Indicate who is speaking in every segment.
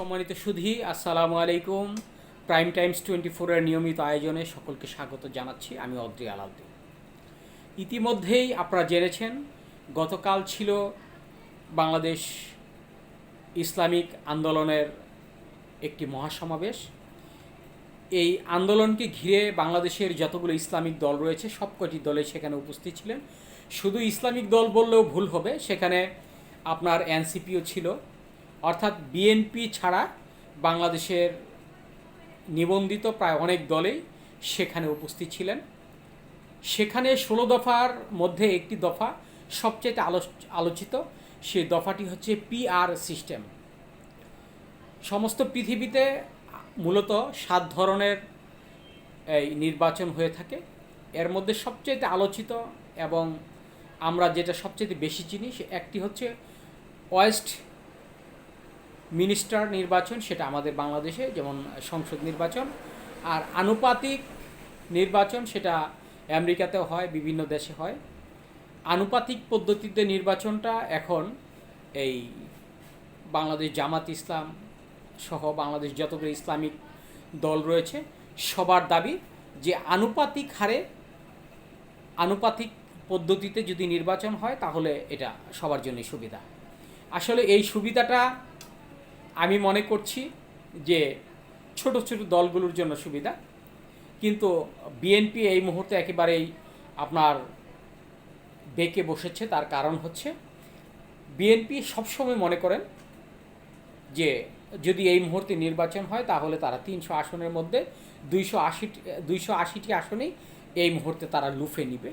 Speaker 1: সম্মানিত সুধী, আসসালামু আলাইকুম। প্রাইম টাইমস টোয়েন্টি ফোরের নিয়মিত আয়োজনে সকলকে স্বাগত জানাচ্ছি, আমি অদ্রি আলাউদ্দিন। ইতিমধ্যেই আপনারা জেনেছেন, গতকাল ছিল বাংলাদেশ ইসলামিক আন্দোলনের একটি মহাসমাবেশ। এই আন্দোলনকে ঘিরে বাংলাদেশের যতগুলো ইসলামিক দল রয়েছে, সবকটি দলে সেখানে উপস্থিত ছিলেন। শুধু ইসলামিক দল বললেও ভুল হবে, সেখানে আপনার এনসিপিও ছিল। অর্থাৎ বিএনপি ছাড়া বাংলাদেশের নিবন্ধিত প্রায় অনেক দলেই সেখানে উপস্থিত ছিলেন। সেখানে ষোলো দফার মধ্যে একটি দফা সবচেয়ে আলো- আলোচিত সেই দফাটি হচ্ছে পিআর সিস্টেম সমস্ত পৃথিবীতে মূলত সাত ধরনের, এই নির্বাচন হয়ে থাকে। এর মধ্যে সবচেয়ে আলোচিত এবং আমরা যেটা সবচেয়ে বেশি চিনি একটি হচ্ছে ওয়েস্ট মিনিস্টার নির্বাচন, সেটা আমাদের বাংলাদেশে, যেমন সংসদ নির্বাচন। আর আনুপাতিক নির্বাচন, সেটা আমেরিকাতেও হয়, বিভিন্ন দেশে হয়। আনুপাতিক পদ্ধতিতে নির্বাচনটা এখন এই বাংলাদেশ জামাত ইসলাম সহ বাংলাদেশ যতগুলো ইসলামিক দল রয়েছে, সবার দাবি যে আনুপাতিক হারে, আনুপাতিক পদ্ধতিতে যদি নির্বাচন হয়, তাহলে এটা সবার জন্যই সুবিধা। আসলে এই সুবিধাটা আমি মনে করছি যে ছোট ছোট দলগুলোর জন্য সুবিধা। কিন্তু বিএনপি এই মুহূর্তে একেবারেই আপনার বেঁকে বসেছে। তার কারণ হচ্ছে বিএনপি সবসময় মনে করেন যে যদি এই মুহূর্তে নির্বাচন হয়, তাহলে তারা তিনশো আসনের মধ্যে দুইশো আশি, দুইশো আশিটি আসনেই এই মুহূর্তে তারা লুফে নিবে।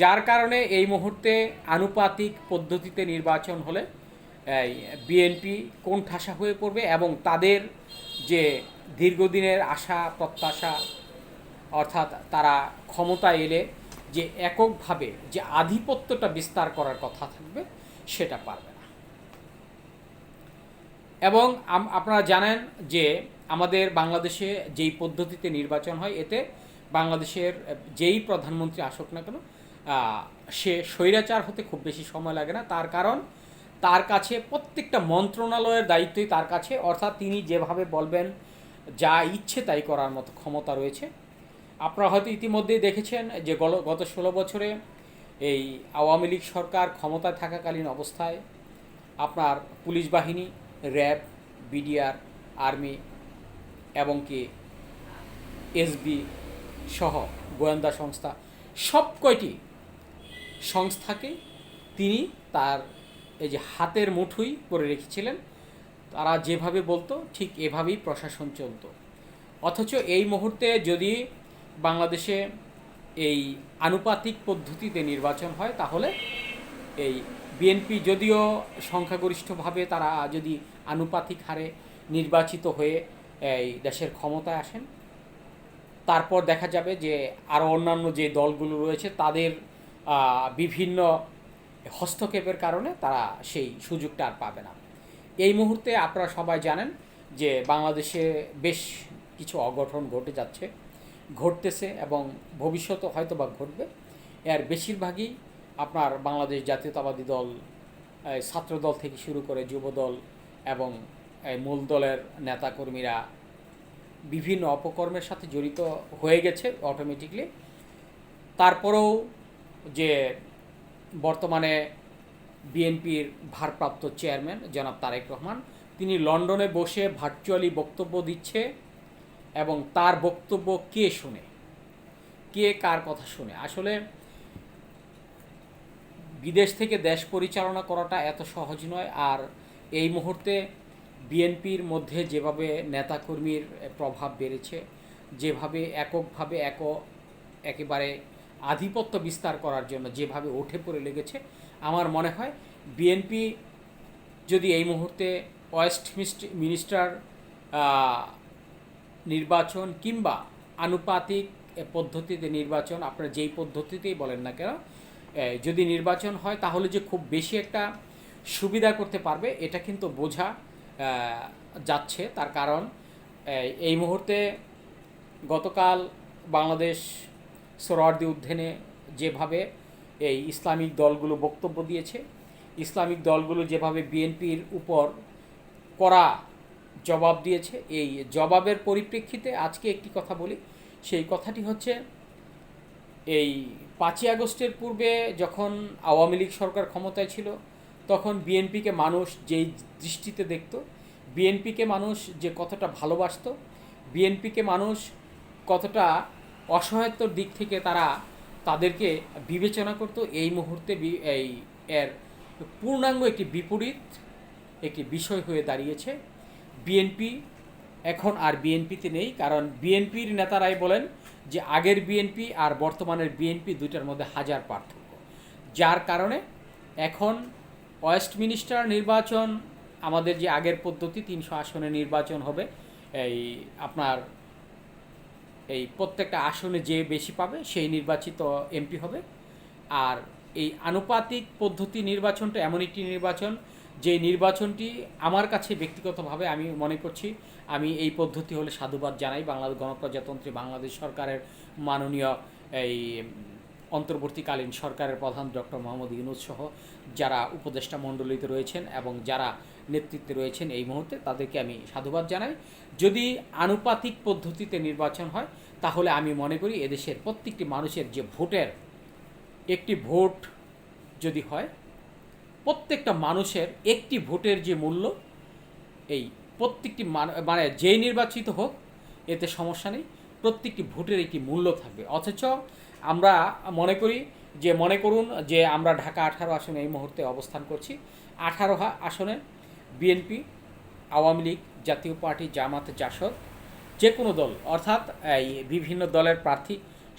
Speaker 1: যার কারণে এই মুহূর্তে আনুপাতিক পদ্ধতিতে নির্বাচন হলে এই কোন ঠাসা হয়ে পড়বে এবং তাদের যে দীর্ঘদিনের আশা, প্রত্যাশা, অর্থাৎ তারা ক্ষমতায় এলে যে এককভাবে যে আধিপত্যটা বিস্তার করার কথা থাকবে, সেটা পারবে না। এবং আপনারা জানেন যে আমাদের বাংলাদেশে যেই পদ্ধতিতে নির্বাচন হয়, এতে বাংলাদেশের যেই প্রধানমন্ত্রী আসুক না কেন সে স্বৈরাচার হতে খুব বেশি সময় লাগে না। তার কারণ তার কাছে, প্রত্যেকটা মন্ত্রণালয়ের দায়িত্বই তার কাছে। অর্থাৎ তিনি যেভাবে বলবেন, যা ইচ্ছে তাই করার মতো ক্ষমতা রয়েছে। আপনারা হয়তো ইতিমধ্যেই দেখেছেন যে গত ষোলো বছরে এই আওয়ামী লীগ সরকার ক্ষমতায় থাকাকালীন অবস্থায় আপনার পুলিশ বাহিনী, র্যাব, বিডিআর, আর্মি এবং কি এসবি সহ গোয়েন্দা সংস্থা, সব কয়টি সংস্থাকে তিনি তার এই যে হাতের মুঠুই করে রেখেছিলেন, তারা যেভাবে বলতো, ঠিক এভাবেই প্রশাসন চলতো। অথচ এই মুহূর্তে যদি বাংলাদেশে এই আনুপাতিক পদ্ধতিতে নির্বাচন হয়, তাহলে এই বিএনপি যদিও সংখ্যাগরিষ্ঠভাবে তারা যদি আনুপাতিক হারে নির্বাচিত হয়ে এই দেশের ক্ষমতায় আসেন, তারপর দেখা যাবে যে আরও অন্যান্য যে দলগুলো রয়েছে, তাদের বিভিন্ন হস্তক্ষেপের কারণে তারা সেই সুযোগটা আর পাবে না। এই মুহূর্তে আপনারা সবাই জানেন যে বাংলাদেশে বেশ কিছু অঘটন ঘটে যাচ্ছে, ঘটতেছে এবং ভবিষ্যতে হয়তো বা ঘটবে। এর বেশিরভাগই আপনার বাংলাদেশ জাতীয়তাবাদী দল ছাত্রদল থেকে শুরু করে যুবদল এবং মূল দলের নেতাকর্মীরা বিভিন্ন অপকর্মের সাথে জড়িত হয়ে গেছে অটোমেটিকলি তারপরেও যে বর্তমানে বিএনপির ভারপ্রাপ্ত চেয়ারম্যান জনাব তারেক রহমান। তিনি লন্ডনে বসে ভার্চুয়ালি বক্তব্য দিচ্ছে এবং তার বক্তব্য কে শুনে? কে কার কথা শুনে? আসলে বিদেশ থেকে দেশ পরিচালনা করাটা এত সহজ নয়। আর এই মুহূর্তে বিএনপির মধ্যে যেভাবে নেতাকর্মীর প্রভাব বেড়েছে, যেভাবে এককভাবে এক একেবারে আধিপত্য বিস্তার করার জন্য যেভাবে উঠে পড়ে লেগেছে, আমার মনে হয় বিএনপি যদি এই মুহূর্তে ওয়েস্ট মিনিস্ট- মিনিস্টার নির্বাচন কিংবা আনুপাতিক পদ্ধতিতে নির্বাচন, আপনারা যেই পদ্ধতিতেই বলেন না কেন যদি নির্বাচন হয় তাহলে যে খুব বেশি একটা সুবিধা করতে পারবে, এটা কিন্তু বোঝা যাচ্ছে। তার কারণ এই মুহূর্তে গতকাল বাংলাদেশ সোহরাওয়ার্দী উদ্যানে যেভাবে এই ইসলামিক দলগুলো বক্তব্য দিয়েছে, ইসলামিক দলগুলো যেভাবে বিএনপির উপর করা জবাব দিয়েছে, এই জবাবের পরিপ্রেক্ষিতে আজকে একটি কথা বলি। সেই কথাটি হচ্ছে, এই পাঁচই আগস্টের পূর্বে যখন আওয়ামী লীগ সরকার ক্ষমতায় ছিল, তখন বিএনপিকে মানুষ যেই দৃষ্টিতে দেখত, বিএনপিকে মানুষ যে কতটা ভালোবাসতো, বিএনপিকে মানুষ কতটা অসহায়ত্বর দিক থেকে তারা তাদেরকে বিবেচনা করত। এই মুহূর্তে এই এর পূর্ণাঙ্গ একটি বিপরীত একটি বিষয় হয়ে দাঁড়িয়েছে। বিএনপি এখন আর বিএনপিতে নেই, কারণ বিএনপির নেতারাই বলেন যে আগের বিএনপি আর বর্তমানের বিএনপি দুইটার মধ্যে হাজার পার্থক্য। যার কারণে এখন ওয়েস্টমিনিস্টার নির্বাচন, আমাদের যে আগের পদ্ধতি, তিনশো আসনে নির্বাচন হবে, এই আপনার এই প্রত্যেকটা আসনে যে বেশি পাবে, সেই নির্বাচিত এমপি হবে। আর এই আনুপাতিক পদ্ধতি নির্বাচনটা এমন একটি নির্বাচন, যে নির্বাচনটি আমার কাছে ব্যক্তিগতভাবে আমি মনে করছি, আমি এই পদ্ধতি হলে সাধুবাদ জানাই। বাংলাদেশ গণপ্রজাতন্ত্রী, বাংলাদেশ সরকারের মাননীয় এই অন্তর্বর্তীকালীন সরকারের প্রধান ডক্টর মোহাম্মদ ইউনুস সহ যারা উপদেষ্টা মণ্ডলীতে রয়েছেন এবং যারা নেতৃত্বে রয়েছেন এই মুহূর্তে, তাদেরকে আমি সাধুবাদ জানাই। যদি আনুপাতিক পদ্ধতিতে নির্বাচন হয়, তাহলে আমি মনে করি এদেশের প্রত্যেকটি মানুষের যে ভোটের একটি ভোট যদি হয়, প্রত্যেকটা মানুষের একটি ভোটের যে মূল্য, এই প্রত্যেকটি মান- যেই নির্বাচিত হোক, এতে সমস্যা নেই। প্রত্যেকটি ভোটের একটি মূল্য থাকবে। অথচ আমরা মনে করি যে, মনে করুন যে, আমরা ঢাকা আঠারো আসনে এই মুহূর্তে অবস্থান করছি। আঠারো আসনে বিএনপি আওয়ামী লীগ, জাতীয় পার্টি, জামাত, জাসদ, যে কোনো দল, অর্থাৎ এই বিভিন্ন দলের প্রার্থী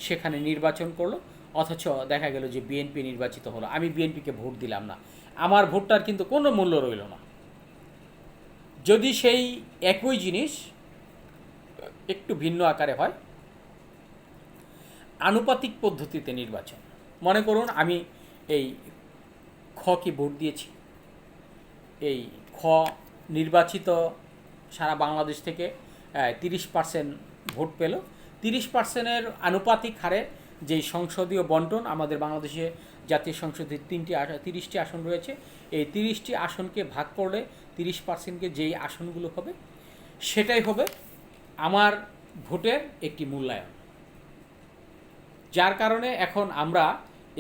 Speaker 1: সেখানে নির্বাচন করল। অথচ দেখা গেল যে বিএনপি নির্বাচিত হলো। আমি বিএনপিকে ভোট দিলাম না। আমার ভোটটার কিন্তু কোনো মূল্য রইল না। যদি সেই একই জিনিস একটু ভিন্ন আকারে হয় আনুপাতিক পদ্ধতিতে নির্বাচন। মনে করুন আমি এই খকে ভোট দিয়েছি। এই খ নির্বাচিত সারা বাংলাদেশ থেকে তিরিশ পার্সেন্ট ভোট পেল। তিরিশ পার্সেন্টের আনুপাতিক হারে যেই সংসদীয় বন্টন, আমাদের বাংলাদেশে জাতীয় সংসদের তিনটি তিরিশটি আসন রয়েছে। এই তিরিশটি আসনকে ভাগ করলে তিরিশ পার্সেন্টকে যেই আসনগুলো হবে, সেটাই হবে আমার ভোটের একটি মূল্যায়ন। যার কারণে এখন আমরা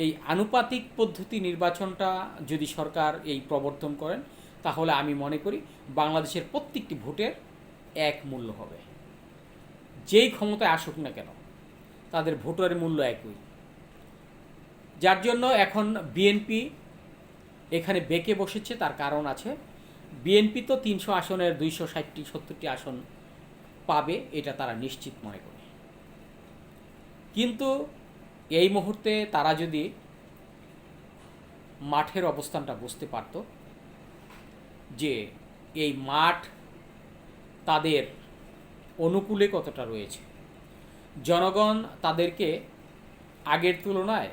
Speaker 1: এই আনুপাতিক পদ্ধতি নির্বাচনটা যদি সরকার এই প্রবর্তন করেন, তাহলে আমি মনে করি বাংলাদেশের প্রত্যেকটি ভোটের এক মূল্য হবে। যেই ক্ষমতায় আসুক না কেন, তাদের ভোটের মূল্য একই। যার জন্য এখন বিএনপি এখানে বেঁকে বসেছে, তার কারণ আছে বিএনপি তো তিনশো আসনের দুইশো ষাটটি, সত্তরটি আসন পাবে, এটা তারা নিশ্চিত মনে করে। কিন্তু এই মুহূর্তে তারা যদি মাঠের অবস্থানটা বুঝতে পারত, যে এই মাঠ তাদের অনুকূলে কতটা রয়েছে, জনগণ তাদেরকে আগের তুলনায়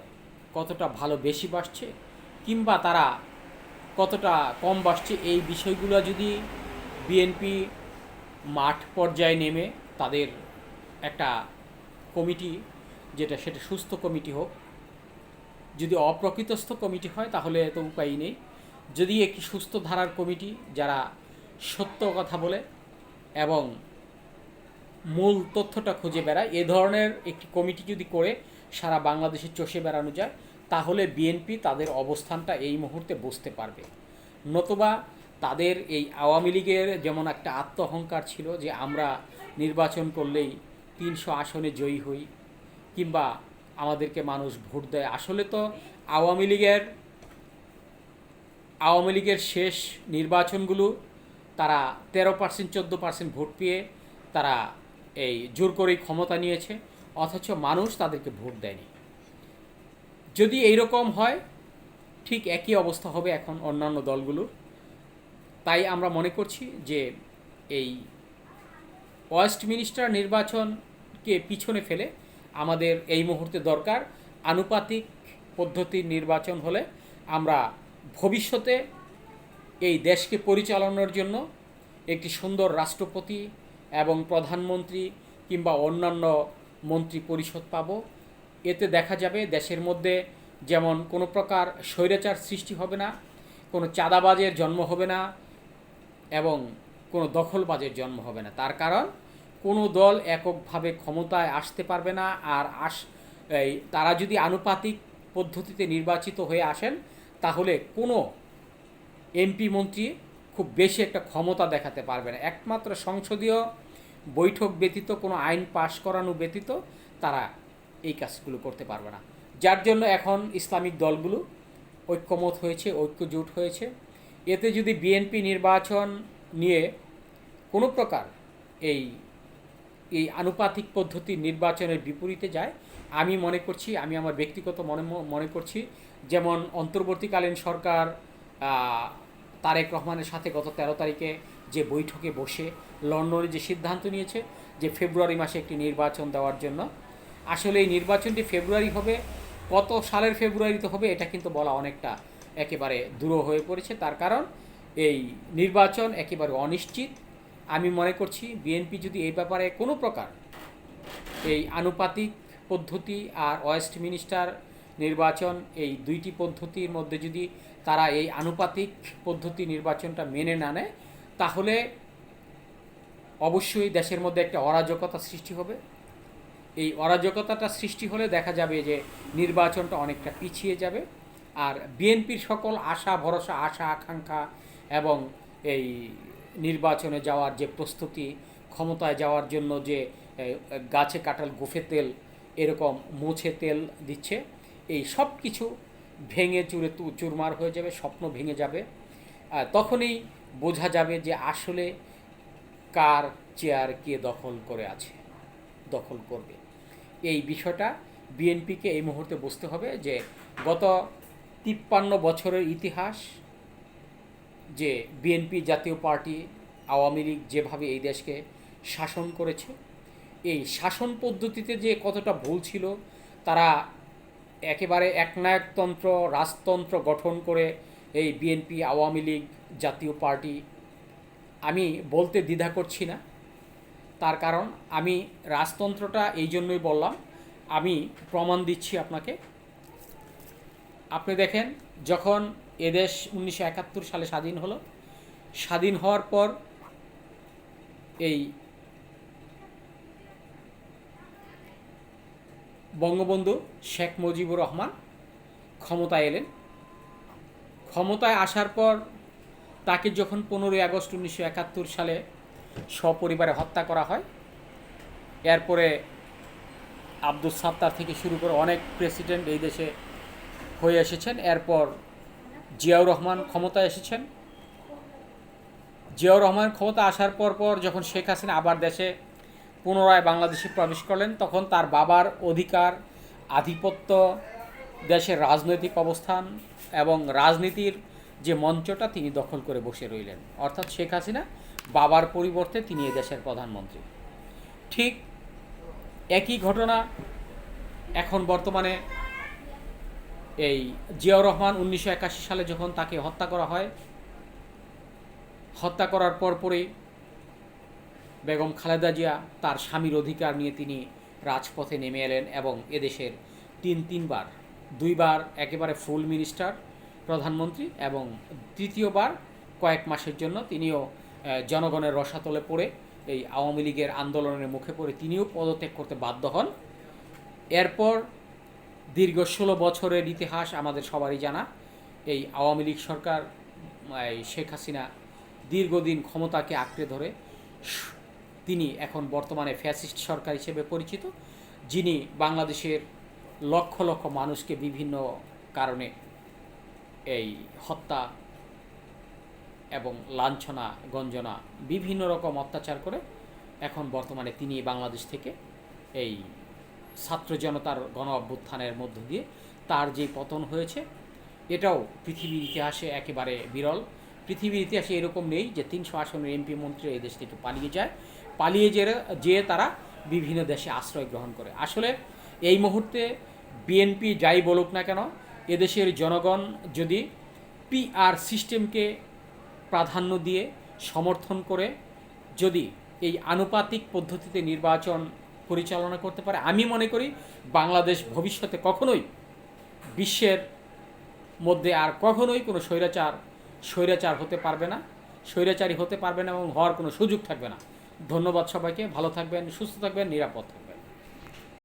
Speaker 1: কতটা ভালো বেশি বাসছে, কিংবা তারা কতটা কম বাসছে, এই বিষয়গুলো যদি বিএনপি মাঠ পর্যায়ে নেমে তাদের একটা কমিটি যেটা সেটা সুস্থ কমিটি হোক। যদি অপ্রকৃতস্থ কমিটি হয়, তাহলে তো উপায় নেই। যদি একটি সুস্থ ধারার কমিটি, যারা সত্য কথা বলে এবং মূল তথ্যটা খুঁজে বেড়ায়, এ ধরনের একটি কমিটি যদি করে সারা বাংলাদেশে চষে বেড়ানো যায়, তাহলে বিএনপি তাদের অবস্থানটা এই মুহূর্তে বুঝতে পারবে। নতুবা তাদের এই আওয়ামী লীগের যেমন একটা আত্মহংকার ছিল যে আমরা নির্বাচন করলেই তিনশো আসনে জয়ী হই কিংবা আমাদেরকে মানুষ ভোট দেয়। আসলে তো আওয়ামী লীগের আওয়ামী লীগের শেষ নির্বাচনগুলো তারা তেরো পার্সেন্ট, চোদ্দ পার্সেন্ট ভোট পেয়ে তারা এই জোর করেই ক্ষমতা নিয়েছে, অথচ মানুষ তাদেরকে ভোট দেয়নি। যদি এই রকম হয়, ঠিক একই অবস্থা হবে এখন অন্যান্য দলগুলোর। তাই আমরা মনে করছি যে এই ওয়েস্টমিনিস্টার নির্বাচনকে পিছনে ফেলে আমাদের এই মুহূর্তে দরকার। আনুপাতিক পদ্ধতির নির্বাচন হলে আমরা ভবিষ্যতে এই দেশকে পরিচালনার জন্য একটি সুন্দর রাষ্ট্রপতি এবং প্রধানমন্ত্রী কিংবা অন্যান্য মন্ত্রী পরিষদ পাব। এতে দেখা যাবে দেশের মধ্যে যেমন কোনো প্রকার স্বৈরাচার সৃষ্টি হবে না, কোনো চাঁদাবাজের জন্ম হবে না এবং কোনো দখলবাজের জন্ম হবে না। তার কারণ কোনো দল এককভাবে ক্ষমতায় আসতে পারবে না আর আস তারা যদি আনুপাতিক পদ্ধতিতে নির্বাচিত হয়ে আসেন, তাহলে কোনো এমপি মন্ত্রী খুব বেশি একটা ক্ষমতা দেখাতে পারবে না। একমাত্র সংসদীয় বৈঠক ব্যতীত, কোনো আইন পাশ করানো ব্যতীত, তারা এই কাজগুলো করতে পারবে না। যার জন্য এখন ইসলামিক দলগুলো ঐক্যমত হয়েছে, ঐক্যজোট হয়েছে। এতে যদি বিএনপি নির্বাচন নিয়ে কোনো প্রকার এই এই আনুপাতিক পদ্ধতি নির্বাচনের বিপরীতে যায়। আমি মনে করছি, আমি আমার ব্যক্তিগত মনে মনে করছি, যেমন অন্তর্বর্তীকালীন সরকার তারেক রহমানের সাথে গত তেরো তারিখে যে বৈঠকে বসে লন্ডনে যে সিদ্ধান্ত নিয়েছে যে ফেব্রুয়ারি মাসে একটি নির্বাচন দেওয়ার জন্য, আসলে এই নির্বাচনটি ফেব্রুয়ারি হবে, কত সালের ফেব্রুয়ারিতে হবে এটা কিন্তু বলা অনেকটা একেবারে দূর হয়ে পড়েছে। তার কারণ এই নির্বাচন একেবারে অনিশ্চিত আমি মনে করছি বিএনপি যদি এই ব্যাপারে কোনো প্রকার এই আনুপাতিক পদ্ধতি আর ওয়েস্ট মিনিস্টার নির্বাচন এই দুইটি পদ্ধতির মধ্যে যদি তারা এই আনুপাতিক পদ্ধতি নির্বাচনটা মেনে না নেয়, তাহলে অবশ্যই দেশের মধ্যে একটা অরাজকতা সৃষ্টি হবে। এই অরাজকতাটা সৃষ্টি হলে দেখা যাবে যে নির্বাচনটা অনেকটা পিছিয়ে যাবে আর বিএনপির সকল আশা, ভরসা, আশা, আকাঙ্ক্ষা এবং এই নির্বাচনে যাওয়ার যে প্রস্তুতি, ক্ষমতায় যাওয়ার জন্য যে গাছে কাটাল গোফে তেল, এরকম মুছে তেল দিচ্ছে, এই সব কিছু ভেঙে চুরে চুরমার হয়ে যাবে, স্বপ্ন ভেঙে যাবে। তখনই বোঝা যাবে যে আসলে কার চেয়ার কে দখল করে আছে, দখল করবে। এই বিষয়টা বিএনপিকে এই মুহূর্তে বুঝতে হবে যে, গত তিপ্পান্ন বছরের ইতিহাস যে বিএনপি জাতীয় পার্টি আওয়ামী লীগ যেভাবে এই দেশকে শাসন করেছে, এই শাসন পদ্ধতিতে যে কতটা ভুল ছিল, তারা একেবারে একনায়কতন্ত্র, রাজতন্ত্র গঠন করে এই বিএনপি আওয়ামী লীগ জাতীয় পার্টি আমি বলতে দ্বিধা করছি না। তার কারণ আমি রাজতন্ত্রটা এই জন্যই বললাম, আমি প্রমাণ দিচ্ছি আপনাকে। আপনি দেখেন, যখন এদেশ উনিশশো একাত্তর সালে স্বাধীন হলো। স্বাধীন হওয়ার পর এই বঙ্গবন্ধু শেখ মুজিবুর রহমান ক্ষমতায় এলেন। ক্ষমতায় আসার পর তাকে যখন পনেরোই আগস্ট উনিশশো একাত্তর সালে সপরিবারে হত্যা করা হয়, এরপরে আব্দুল সাত্তার থেকে শুরু করে অনেক প্রেসিডেন্ট এই দেশে হয়ে এসেছেন। এরপর জিয়াউর রহমান ক্ষমতায় এসেছেন। জিয়াউর রহমান ক্ষমতা আসার পর পর যখন শেখ হাসিনা আবার দেশে পুনরায় বাংলাদেশে প্রবেশ করলেন, তখন তার বাবার অধিকার, আধিপত্য, দেশের রাজনৈতিক অবস্থান এবং রাজনীতির যে মঞ্চটা তিনি দখল করে বসে রইলেন। অর্থাৎ শেখ হাসিনা বাবার পরিবর্তে তিনি দেশের প্রধানমন্ত্রী। ঠিক একই ঘটনা এখন বর্তমানে এই জিয়াউর রহমান উনিশশো একাশি সালে যখন তাকে হত্যা করা হয়, হত্যা করার পরপরই বেগম খালেদা জিয়া তার স্বামীর অধিকার নিয়ে তিনি রাজপথে নেমে এলেন এবং এদেশের তিন তিনবার, দুইবার একেবারে ফুল মিনিস্টার, প্রধানমন্ত্রী এবং তৃতীয়বার কয়েক মাসের জন্য তিনিও জনগণের রসাতলে পড়ে এই আওয়ামী লীগের আন্দোলনের মুখে পড়ে তিনিও পদত্যাগ করতে বাধ্য হন। এরপর দীর্ঘ ষোলো বছরের ইতিহাস আমাদের সবারই জানা। এই আওয়ামী লীগ সরকার, এই শেখ হাসিনা দীর্ঘদিন ক্ষমতাকে আঁকড়ে ধরে, তিনি এখন বর্তমানে ফ্যাসিস্ট সরকার হিসেবে পরিচিত, যিনি বাংলাদেশের লক্ষ লক্ষ মানুষকে বিভিন্ন কারণে এই হত্যা এবং লাঞ্ছনা, গঞ্জনা, বিভিন্ন রকম অত্যাচার করে এখন বর্তমানে তিনি বাংলাদেশ থেকে এই ছাত্র জনতার গণ অভ্যুত্থানের মধ্য দিয়ে তার যে পতন হয়েছে, এটাও পৃথিবীর ইতিহাসে একেবারে বিরল। পৃথিবীর ইতিহাসে এরকম নেই যে তিনশো আসনের এমপি মন্ত্রী এই দেশ থেকে পালিয়ে যায়। পালিয়ে যে যেয়ে তারা বিভিন্ন দেশে আশ্রয় গ্রহণ করে। আসলে এই মুহূর্তে বিএনপি যাই বলুক না কেন, এদেশের জনগণ যদি পিআর সিস্টেমকে প্রাধান্য দিয়ে সমর্থন করে, যদি এই আনুপাতিক পদ্ধতিতে নির্বাচন পরিচালনা করতে পারে। আমি মনে করি বাংলাদেশ ভবিষ্যতে কখনোই বিশ্বের মধ্যে আর কখনোই কোনো স্বৈরাচার স্বৈরাচার হতে পারবে না, স্বৈরাচারী হতে পারবে না এবং হওয়ার কোনো সুযোগ থাকবে না। ধন্যবাদ সবাইকে, ভালো থাকবেন, সুস্থ থাকবেন, নিরাপদ থাকবেন।